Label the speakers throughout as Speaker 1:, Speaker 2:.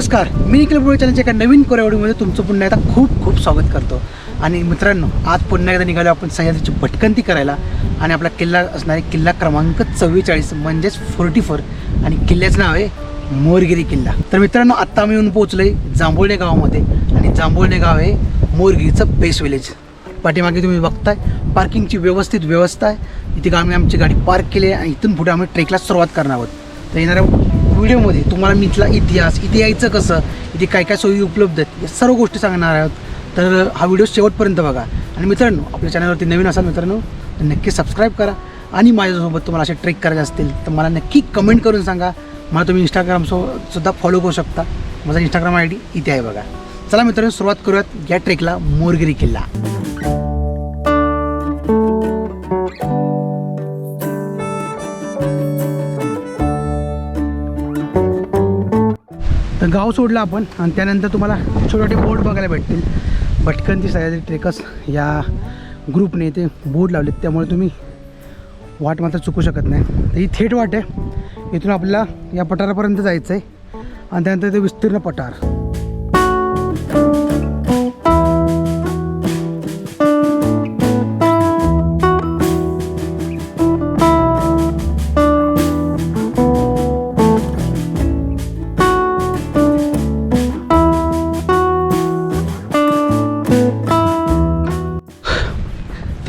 Speaker 1: नमस्कार मी निखिल पुढे चॅनलच्या एका नवीन कोरेवाडीमध्ये तुमचं पुन्हा एकदा खूप खूप स्वागत करतो. आणि मित्रांनो आज पुन्हा एकदा निघालो आपण सह्याद्रीची भटकंती करायला आणि आपला किल्ला असणारे किल्ला क्रमांक चव्वेचाळीस म्हणजेच फोर्टी फोर आणि किल्ल्याचं नाव आहे मोरगिरी किल्ला. तर मित्रांनो आत्ता आम्ही येऊन पोहोचलो आहे जांभोळणे गावामध्ये आणि जांभोळणे गाव आहे मोरगिरीचं बेस विलेज पाठीमागे तुम्ही बघताय पार्किंगची व्यवस्थित व्यवस्था आहे. इथे आम्ही आमची गाडी पार्क केली आहे आणि इथून पुढे आम्ही ट्रेकला सुरुवात करणार आहोत. तर येणाऱ्या व्हिडिओमध्ये तुम्हाला मी इथला इतिहास इथे यायचं कसं इथे काय काय सोयी उपलब्ध आहेत या सर्व गोष्टी सांगणार आहोत. तर हा व्हिडिओ शेवटपर्यंत बघा. आणि मित्रांनो आपल्या चॅनलवरती नवीन असाल मित्रांनो तर नक्की सबस्क्राईब करा. आणि माझ्यासोबत तुम्हाला असे ट्रेक करायचे असतील तर मला नक्की कमेंट करून सांगा. मला तुम्ही इंस्टाग्राम सो सुद्धा फॉलो करू शकता. माझा इंस्टाग्राम आय डी इथे आहे बघा. चला मित्रांनो सुरुवात करूयात या ट्रेकला मोरगिरी किल्ला. तर गाव सोडलं आपण आणि त्यानंतर तुम्हाला छोटे छोटे बोर्ड बघायला भेटतील. भटकंती सह्याद्री ट्रेकर्स या ग्रुपने ते बोर्ड लावलेत. त्यामुळे तुम्ही वाट मात्र चुकू शकत नाही. तर ही थेट वाट आहे. इथून आपल्याला या पठारापर्यंत जायचं आहे आणि त्यानंतर ते विस्तीर्ण पठार.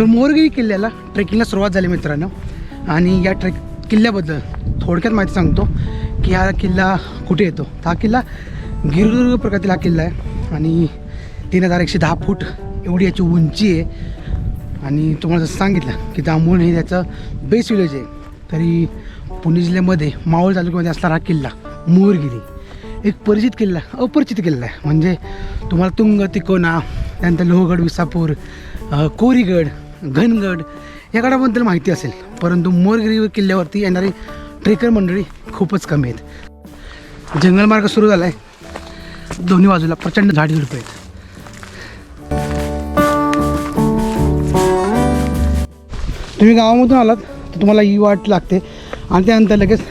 Speaker 1: तर मोरगिरी किल्ल्याला ट्रेकिंगला सुरुवात झाली मित्रांनो. आणि या ट्रेक किल्ल्याबद्दल थोडक्यात माहिती सांगतो की हा किल्ला कुठे येतो. तर हा किल्ला गिरदुर्ग प्रकारतील हा किल्ला आहे. आणि तीन हजार एकशे दहा फूट एवढी याची उंची आहे. आणि तुम्हाला जसं सांगितलं की दामोण हे त्याचं बेस विलेज आहे. तरी पुणे जिल्ह्यामध्ये मावळ तालुक्यामध्ये असणारा हा किल्ला मोरगिरी एक परिचित किल्ला अपरिचित किल्ला आहे. म्हणजे तुम्हाला तुंग तिकोना त्यानंतर लोहगड विसापूर कोरीगड घनगड या गडाबद्दल माहिती असेल परंतु मोरगिरी किल्ल्यावरती येणारी ट्रेकर मंडळी खूपच कमी आहेत. जंगलमार्ग सुरू झाला आहे दोन्ही बाजूला प्रचंड झाडझुडपं आहेत. तुम्ही गावामधून आलात तर तुम्हाला ही वाट लागते. आणि त्यानंतर लगेच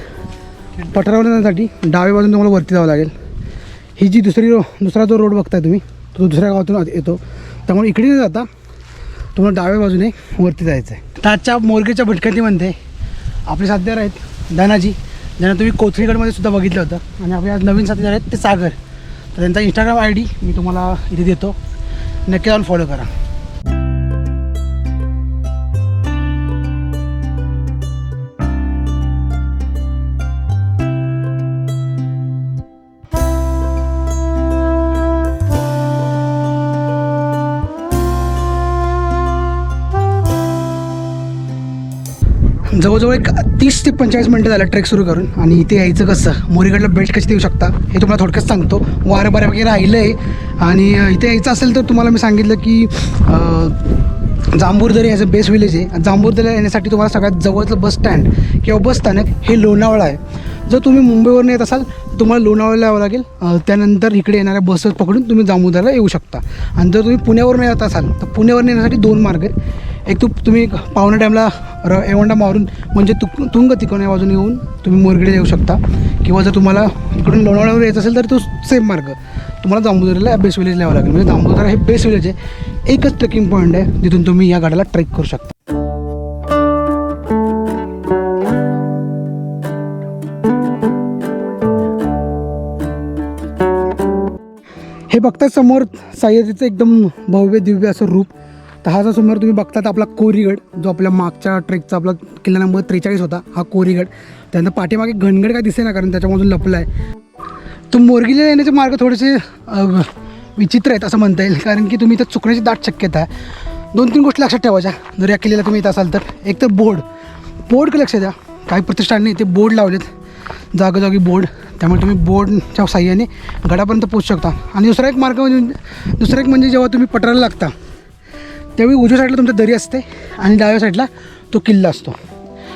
Speaker 1: पठारावर जाण्यासाठी डाव्या बाजून तुम्हाला वरती जावं लागेल. ही जी दुसरी रो दुसरा जो रोड बघताय तुम्ही तो दुसऱ्या गावातून येतो. त्यामुळे इकडे न जाता तुम्हाला डाव्या बाजूने वरती जायचं आहे त्याच्या मोरगेच्या भटकंतीमध्ये आपले साथीदार आहेत धनाजी ज्यांना तुम्ही कोथळीगडमध्ये सुद्धा बघितलं होतं. आणि आपले आज नवीन साथीदार आहेत ते सागर. तर त्यांचा इंस्टाग्राम आय डी मी तुम्हाला इथे देतो. नक्की जाऊन फॉलो करा. जवळजवळ एक तीस ते पंचेचाळीस मिनटं झालं ट्रेक सुरू करून. आणि इथे यायचं कसं? मोरीगडला बेल्ट कशी देऊ शकता? हे तुम्हाला थोडक्यात सांगतो. वारं बऱ्यापैकी वगैरे राहिलं आहे आणि इथे यायचं असेल तर तुम्हाला मी सांगितलं की Jambhurdari as a base village आहे. जांभूरदरीला येण्यासाठी तुम्हाला सगळ्यात जवळचं बस स्टँड किंवा बस स्थानक हे लोणावळा आहे. जर तुम्ही मुंबईवरून येत असाल तुम्हाला लोणावळ्याला यावं लागेल. त्यानंतर इकडे येणाऱ्या बसेस पकडून तुम्ही जांभूरदरीला येऊ शकता. आणि जर तुम्ही पुण्यावरून येत असाल तर पुण्यावरून येण्यासाठी दोन मार्ग आहेत. एक तू तुम्ही पावणा टाईमला र एवंडा मारून म्हणजे तु तुंग तिकोण्या बाजून येऊन तुम्ही मोरगडे येऊ शकता. किंवा जर तुम्हाला इकडून लोणावळ्यावर येत असेल तर तो सेम मार्ग. तुम्हाला दामोदरला बेस विलेजला यावं लागेल. म्हणजे दामोदर हे बेस विलेज आहे. एकच ट्रेकिंग पॉईंट आहे जिथून तुम्ही या गाड्याला ट्रेक करू शकता. हे बघता समोर सह्याद्रीचं एकदम भव्य दिव्य असं रूप. तर हा जो समोर तुम्ही बघतात आपला कोरीगड जो आपल्या मागच्या ट्रेकचा आपला किल्ला नंबर त्रेचाळीस होता हा कोरीगड. त्यानंतर पाठीमागे घनगड काय दिसे ना कारण त्याच्यामधून लपला आहे तो मोरगीला येण्याचे मार्ग थोडेसे विचित्र आहेत असं म्हणता येईल. कारण की तुम्ही इथं चुकण्याची दाट शक्यता आहे. दोन तीन गोष्टी लक्षात ठेवायच्या. जर या किल्ल्याला तुम्ही इथं असाल तर. एक तर बोर्ड. बोर्ड लक्ष द्या. काही प्रतिष्ठानने इथे बोर्ड लावलेत. जागोजागी बोर्ड. त्यामुळे तुम्ही बोर्डच्या साह्याने गडापर्यंत पोचू शकता. आणि दुसरा एक मार्ग म्हणजे दुसरा एक म्हणजे जेव्हा तुम्ही पटराला लागता त्यावेळी उजव्या साईडला तुमचं दरी असते आणि डाव्या साईडला तो किल्ला असतो.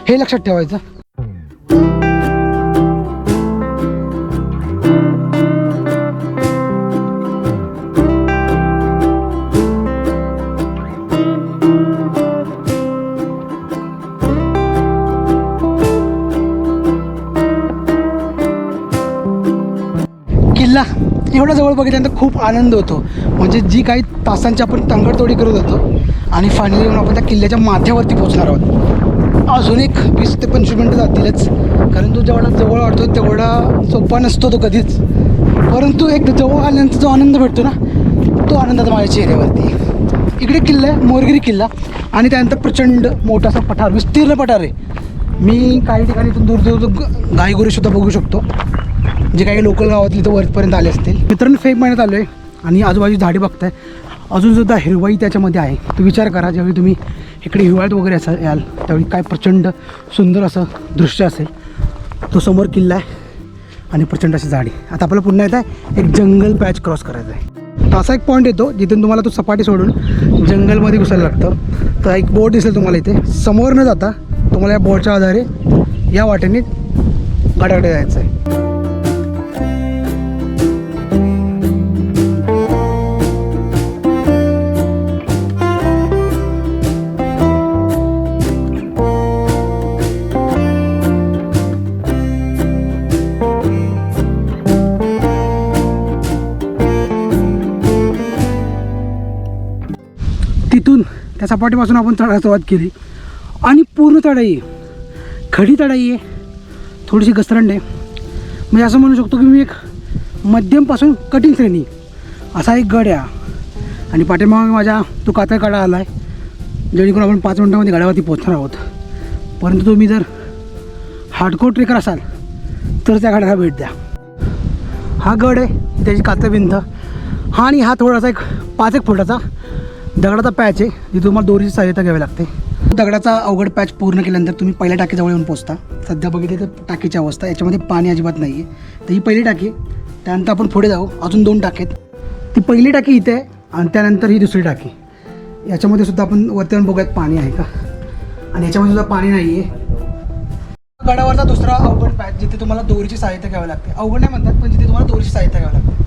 Speaker 1: हे लक्षात ठेवायचं. एवढं जवळ बघितल्यानंतर खूप आनंद होतो. म्हणजे जी काही तासांची आपण तंगडतोडी करत होतो आणि फायनली येऊन आपण त्या किल्ल्याच्या माथ्यावरती पोहोचणार आहोत. अजून एक वीस ते पंचवीस मिनटं जातीलच. कारण तो जेवढा जवळ वाटतो तेवढा सोपा नसतो तो कधीच. परंतु एक जवळ आल्यानंतर जो आनंद भेटतो ना तो आनंद आता माझ्या चेहऱ्यावरती इकडे किल्ला आहे मोरगिरी किल्ला. आणि त्यानंतर प्रचंड मोठासा पठार विस्तीर्ण पठार आहे. मी काही ठिकाणी इथून दूर दूर गाईगोरीसुद्धा बघू शकतो. जे काही लोकल गावातले तर वरपर्यंत आले असतील. मित्रांनो फेक महिन्यात आलो आहे आणि आजूबाजू झाडे बघताय. अजूनसुद्धा हिरवाई त्याच्यामध्ये आहे. तू विचार करा ज्यावेळी तुम्ही इकडे हिवाळ्यात वगैरे असा याल त्यावेळी काय प्रचंड सुंदर असं दृश्य असेल. तो समोर किल्ला आहे आणि प्रचंड अशी झाडी. आता आपल्याला पुन्हा येत आहे एक जंगल पॅच क्रॉस करायचा आहे. तर असा एक पॉईंट येतो जिथून तुम्हाला तो सपाटी सोडून जंगलमध्ये घुसायला लागतं. तर एक बोट दिसेल तुम्हाला इथे. समोर न जाता तुम्हाला या बोर्डच्या आधारे या वाटेने गाड्याकडे जायचं आहे. तिथून त्या सपाटीपासून आपण चढायला सुरुवात केली. आणि पूर्ण चढाई आहे. खडी चढाई आहे. थोडीशी घसरंड आहे. म्हणजे असं म्हणू शकतो की मी एक मध्यमपासून कठीण श्रेणी असा एक गड आहे आणि पाठीमागे माझ्या तो कातळ काढा आला आहे जेणेकरून आपण पाच मिनटामध्ये गडावरती पोहोचणार आहोत. परंतु तुम्ही जर हार्डकोर ट्रेकर असाल तर त्या गडाला भेट द्या. हा गड आहे त्याची कातळ भिंत हा आणि हा थोडासा एक पाच एक फुटाचा दगडाचा पॅच आहे जिथे तुम्हाला दोरीची सहाय्यता घ्यावी लागते. दगडाचा अवघड पॅच पूर्ण केल्यानंतर तुम्ही पहिल्या टाकीजवळ येऊन पोचता. सध्या बघितली तर टाकीची अवस्था याच्यामध्ये पाणी अजिबात नाही आहे तर ही पहिली टाकी आहे. त्यानंतर आपण पुढे जाऊ. अजून दोन टाकी आहेत. ती पहिली टाकी इथे आहे आणि त्यानंतर ही दुसरी टाकी. याच्यामध्ये सुद्धा आपण वरती येऊन बघूयात पाणी आहे का. आणि याच्यामध्ये सुद्धा पाणी नाही आहे गडावरचा दुसरा अवघड पॅच जिथे तुम्हाला दोरीची सहाय्यता घ्यावी लागते. अवघड नाही म्हणतात पण जिथे तुम्हाला दोरीची सहाय्यता घ्यावी लागते.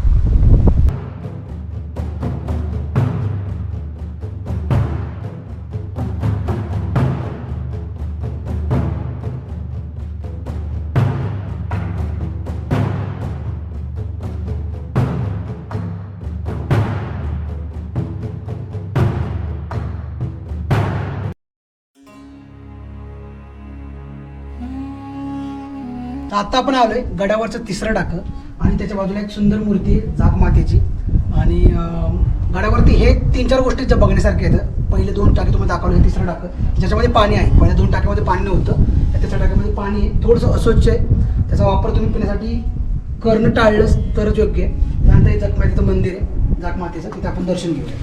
Speaker 1: तर आता आपण आलोय गडावरचं तिसरं टाकं आणि त्याच्या बाजूला एक सुंदर मूर्ती आहे जाग मातेची. आणि गडावरती हे तीन चार गोष्टी ज्या बघण्यासारखे आहेत. पहिले दोन टाके तुम्हाला दाखवले तिसरं टाकं ज्याच्यामध्ये पाणी आहे. पहिल्या दोन टाक्यामध्ये पाणी नव्हतं. त्या तिसऱ्या टाक्यामध्ये पाणी आहे. थोडंसं अस्वच्छ आहे. त्याचा वापर तुम्ही पिण्यासाठी करणं टाळलंच तरच योग्य आहे. त्यानंतर हे जगमातेचं मंदिर आहे. जागमातेचं तिथे आपण दर्शन घेऊया.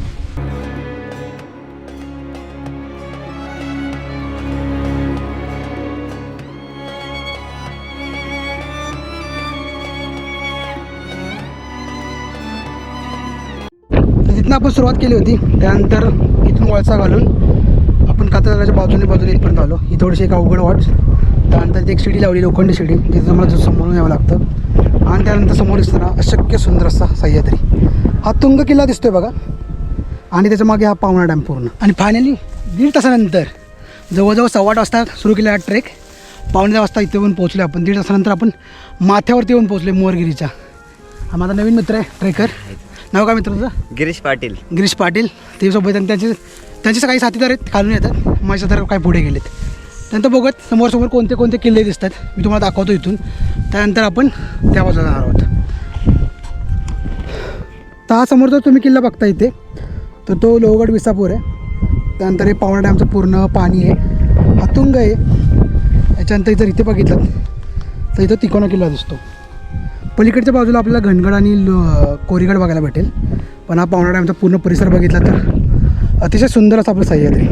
Speaker 1: तर आपण सुरुवात केली होती. त्यानंतर इथून वळसा घालून आपण कातळाच्या बाजूने बाजूने इथपर्यंत आलो. ही थोडीशी एक अवघड वाट. त्यानंतर एक शिडी लावली लोखंडी शिडी जिथे मला समोरून यावं लागतं. आणि त्यानंतर समोर दिसताना अशक्य सुंदर असा सह्याद्री. हा तुंग किल्ला दिसतोय बघा. आणि त्याच्यामागे हा पाहुणा डॅम पूर्ण. आणि फायनली दीड तासानंतर जवळजवळ सव्वा आठ वाजता सुरू केला हा ट्रेक पावणे दहा वाजता इथे येऊन पोहोचले आपण. दीड तासानंतर आपण माथ्यावरती येऊन पोहोचले मोरगिरीच्या. हा माझा नवीन मित्र आहे ट्रेकर नाव काय मित्र तुझं
Speaker 2: गिरीश पाटील.
Speaker 1: गिरीश पाटील. ते सोबत आणि त्यांचे त्यांचे काही साथीदार आहेत खालून येतात. माझ्या तर काय पुढे गेलेत. त्यानंतर बघत समोर कोणते कोणते किल्ले दिसतात. मी तुम्हाला दाखवतो इथून. त्यानंतर आपण त्या बाजूला जाणार आहोत. तर हा समोरचा तुम्ही किल्ला बघता इथे तर तो लोहगड विसापूर आहे. त्यानंतर हे पावणा डॅमचं पूर्ण पाणी आहे. हा तुंग आहे. याच्यानंतर जर इथे बघितलं. तर इथं तिकोणा किल्ला दिसतो. पलीकडच्या बाजूला आपल्याला घनगड आणि ल- कोरीगड बघायला भेटेल. पण हा पावणा डॅमचा पूर्ण परिसर बघितला तर अतिशय सुंदर असा आपलं सह्याद्री.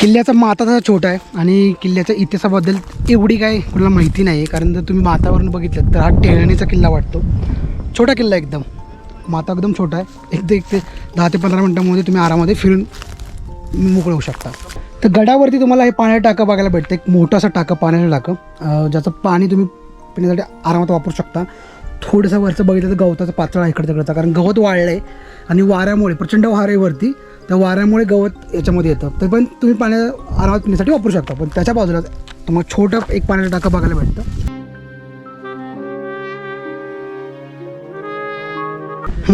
Speaker 1: किल्ल्याचा माता तसा छोटा आहे आणि किल्ल्याच्या इतिहासाबद्दल एवढी काय कुणाला माहिती नाही आहे कारण जर तुम्ही मातावरून बघितलं तर हा टेळणीचा किल्ला वाटतो. छोटा किल्ला एकदम. माता एकदम छोटा आहे. एक ते एक ते दहा ते पंधरा मिनटामध्ये तुम्ही आरामामध्ये फिरून मोकळं होऊ शकता. तर गडावरती तुम्हाला हे पाण्याचं टाकं बघायला भेटतं. एक मोठं असं टाकं पाण्याचं टाकं. ज्याचं पाणी तुम्ही पिण्यासाठी आरामात वापरू शकता. थोडंसं वरचं बघितलं तर गवताचं पातळ आहे इकडं तिकडचा कारण गवत वाळलं आहे आणि वाऱ्यामुळे प्रचंड वार आहे वरती त्या वाऱ्यामुळे गवत याच्यामध्ये येतं. तर पण तुम्ही पाण्या आरामात पिण्यासाठी वापरू शकता. पण त्याच्या बाजूला तुम्हाला छोटं एक पाण्याचं टाकं बघायला भेटतं.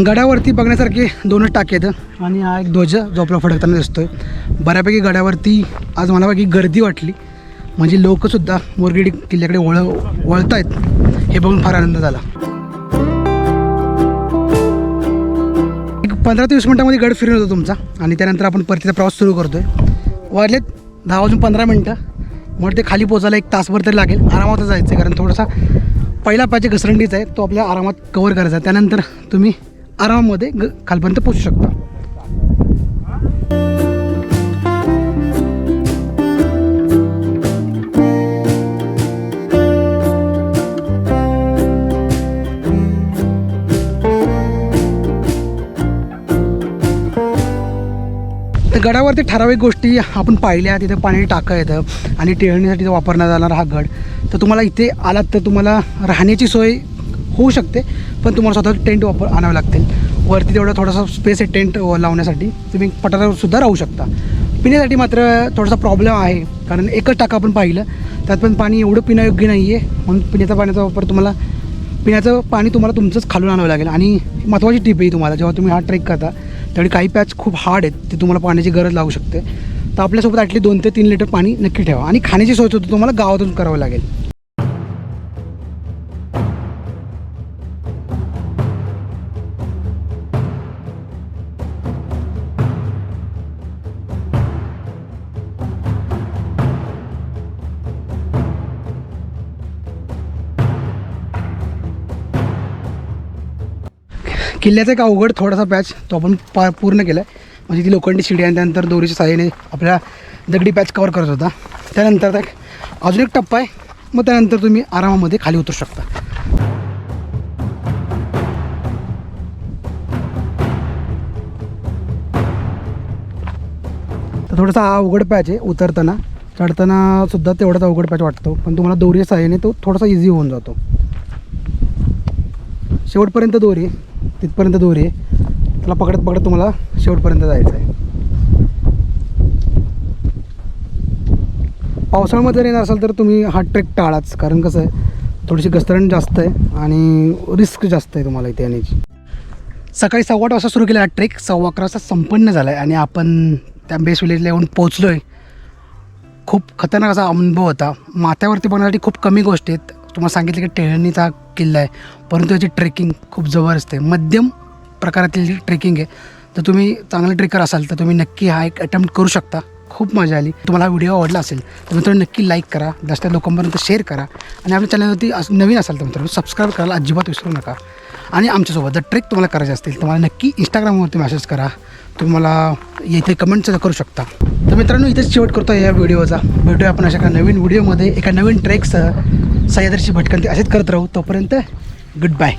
Speaker 1: गडावरती बघण्यासारखे दोनच टाके आहेत आणि हा एक ध्वज जो आपला फडकताना दिसतोय. बऱ्यापैकी गडावरती आज मला बाकी गर्दी वाटली. म्हणजे लोकसुद्धा मोरगिडी किल्ल्याकडे वळ वळत आहेत हे बघून फार आनंद झाला. एक पंधरा ते वीस मिनटामध्ये गड फिरून होतो तुमचा आणि त्यानंतर आपण परतीचा प्रवास सुरू करतोय. वाजलेत दहा वाजून पंधरा मिनटं. मग ते खाली पोचायला एक तासभर तरी लागेल. आरामातच जायचं आहे कारण थोडासा पहिला पाहिजे घसरंडीचा आहे तो आपल्या आरामात कवर करायचा आहे. त्यानंतर तुम्ही आरामामध्ये ग खालपर्यंत पोचू शकता. गडावरती ठराविक गोष्टी आपण पाहिल्या तिथे पाणी टाका येतं आणि टेळणीसाठी वापरण्यात जाणारा हा गड. तर तुम्हाला इथे आलात तर तुम्हाला राहण्याची सोय होऊ शकते पण तुम्हाला स्वतः टेंट वापर आणावे लागतील. वरती तेवढा थोडासा स्पेस आहे टेंट लावण्यासाठी. तुम्ही पठारावर सुद्धा राहू शकता. पिण्यासाठी मात्र थोडासा प्रॉब्लेम आहे कारण एकच टाका आपण पाहिलं. त्यात पण पाणी एवढं पिण्यायोग्य नाही आहे म्हणून पिण्याचा पाण्याचा वापर तुम्हाला पिण्याचं पाणी तुम्हाला तुमचंच खालून आणावं लागेल. आणि महत्त्वाची टीप आहे तुम्हाला जेव्हा तुम्ही हा ट्रेक करता त्यावेळी काही पॅच खूप हार्ड आहेत ते तुम्हाला पाण्याची गरज लागू शकते. तर आपल्यासोबत ॲटली दोन ते तीन लिटर पाणी नक्की ठेवा. आणि खाण्याची सोय सुद्धा तुम्हाला गावातून करावं लागेल. किल्ल्याचा एक अवघड थोडासा पॅच तो आपण पा पूर्ण केला आहे म्हणजे ती लोखंडी शिडी आणि त्यानंतर दोरीच्या साहाय्याने आपल्या दगडी पॅच कवर करत होता. त्यानंतर अजून एक टप्पा आहे. मग त्यानंतर तुम्ही आरामामध्ये खाली उतरू शकता. तर थोडासा हा अवघड पॅच आहे उतरताना. चढताना सुद्धा तेवढाच अवघड पॅच वाटतो. पण तुम्हाला दोरीच्या साहाय्याने तो थोडासा इझी होऊन जातो. शेवटपर्यंत दोरी आहे. तिथपर्यंत दूर आहे. त्याला पकडत पकडत तुम्हाला शेवटपर्यंत जायचं आहे. पावसाळ्यामध्ये जर येणार असाल तर तुम्ही हा ट्रेक टाळाच. कारण कसं आहे थोडीशी घसरण जास्त आहे आणि रिस्क जास्त आहे तुम्हाला इथे येण्याची. सकाळी सव्वा आठ वाजता सुरू केला हा ट्रेक सव्वा अकरा वाजता संपन्न झाला आहे आणि आपण त्या बेस्ट विलेजला येऊन पोचलो आहे खूप खतरनाक असा अनुभव होता. माथ्यावरती बघण्यासाठी खूप कमी गोष्टी आहेत. तुम्हाला सांगितलं की टेळणीचा किल्ला आहे परंतु याची ट्रेकिंग खूप जबरदस्त आहे मध्यम प्रकारातील ट्रेकिंग आहे तर तुम्ही चांगले ट्रेकर असाल तर तुम्ही नक्की हा एक अटेम्प्ट करू शकता. खूप मजा आली. तुम्हाला व्हिडिओ आवडला असेल तर मित्रांनो नक्की लाईक करा जास्त लोकांपर्यंत शेअर करा. आणि आपल्या चॅनलवरती नवीन असाल तर मित्रांनो सबस्क्राईब करायला अजिबात विसरू नका. आणि आमच्यासोबत जर ट्रेक तुम्हाला करायचे असतील तर मला नक्की इंस्टाग्रामवरती मेसेज करा. तुम्हाला मला इथे कमेंटसुद्धा करू शकता. तर मित्रांनो इथेच शेवट करतो या व्हिडिओचा भेटूया आपण अशा एका नवीन व्हिडिओमध्ये एका नवीन ट्रेकसह सह्यादर्शी भटकंती असेच करत राहू. तोपर्यंत गुड बाय